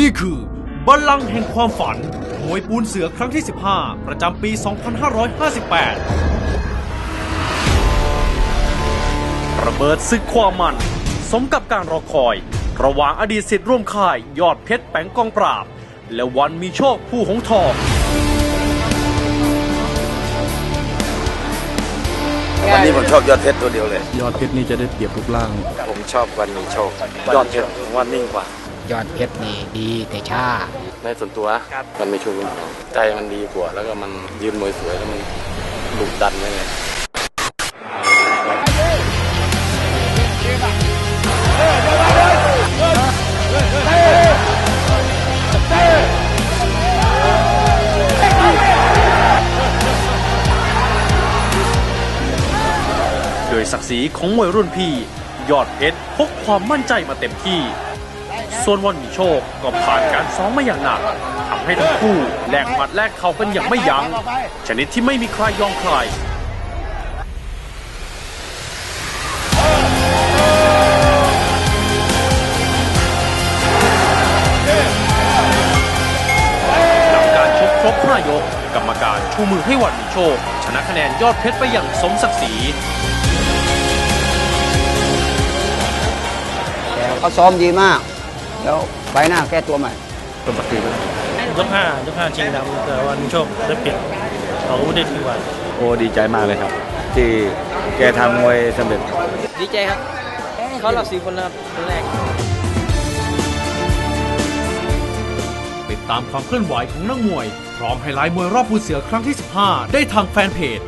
นี่คือบัลลังก์แห่งความฝันมวยปูนเสือครั้งที่ 15 ประจำปี 2558 ระเบิดศึกความมัน สมกับการรอคอย ระหว่างอดีตสิทธิ์ร่วมค่าย ยอดเพชรแปงกองปราบ และวันมีโชคผู้หงทองวันนี้ผมชอบยอดเพชรตัวเดียวเลย ยอดเพชรนี่จะได้เปรียบรูปร่าง ผมชอบวันมีโชค ยอดเพชรผมว่านิ่งกว่า ยอดเพชรนี่ดีแต่ช้าในส่วนตัวมันไม่ช่วยผมใจมันดีกว่า แล้วก็มันยืนมวยสวยแล้วมันดุดันเลยโดยศักดิ์ศรีของมวยรุ่นพี่ ยอดเพชรพกความมั่นใจมาเต็มที่ ส่วนวันมีโชคก็ผ่านการซ้อมมาอย่างหนักทำให้ทั้งคู่แลกหมัดแลกเข่ากันอย่างไม่ยัง้งชนิดที่ไม่มีใครยอมใครหลังการชกครบ5ยก กรรมการชูมือให้วันมีโชค ชนะคะแนนยอดเพชรไปอย่างสมศักดิ์ศรีแต่เขาซ้อมดีมาก แล้วไปหน้าแก้ตัวใหม่ยกห้ายกห้าชิงดำแต่วันโชคได้เปรียบเขาได้ดีกว่าโอ้ดีใจมากเลยครับ ที่แกทำมวยสำเร็จ ดีใจครับเขาเราสี่คนนะครับคนแรกติดตามความเคลื่อนไหวของนักมวย พร้อมไฮไลท์มวยรอบภูเสือครั้งที่ 15 ได้ทางแฟนเพจ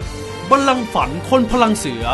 บัลลังก์ฝันคนพลังเสือ